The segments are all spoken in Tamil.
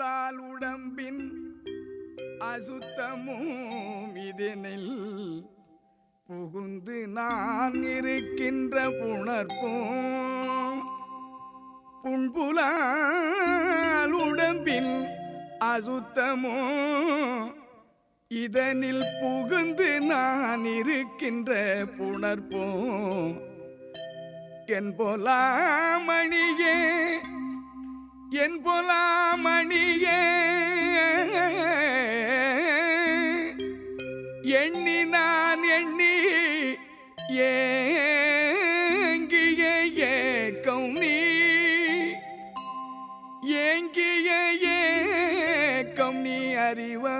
பண்புலால் உடம்பின் அசுத்தமும் இதனில் புகுந்து நான் இருக்கின்ற புணர்ப்போம் புண்புலால் உடம்பின் அசுத்தமோ இதனில் புகுந்து நான் இருக்கின்ற புணர்ப்போம் என் பொலாமணியே என் பொலாமணியே. எண்ணி நான் எண்ணி ஏங்கிய ஏக்கம் நீ. ஏங்கிய ஏக்கம் நீ அறிவா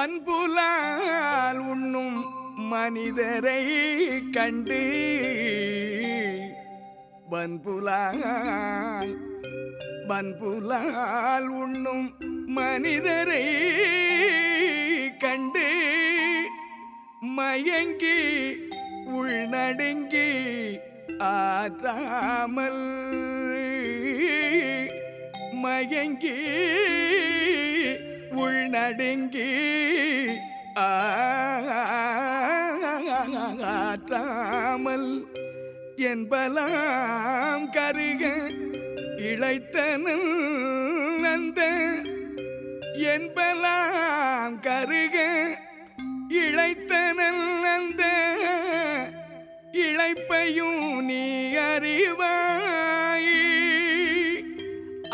அன்புலால் உண்ணும் மனிதரை கண்டு பண்புலால் பண்புலால் உண்ணும் மனிதரை கண்டு மயங்கி உள்நடுங்கி ஆற்றாமல் மயங்கி உள்நடுங்கி ஆற்றாமல் என்பலாம் கருக இழைத்தனும் அந்த என்பலாம் கருக இழைத்தனல் அந்த இழைப்பையும் நீ அறிவாய்.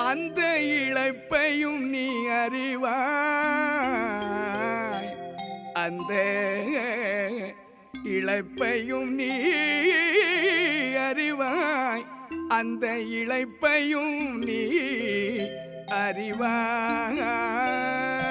அந்த இழைப்பையும் நீ அறிவாய். அந்த இழைப்பையும் நீ அறிவாய். அந்த இழைப்பையும் நீ அறிவாய்.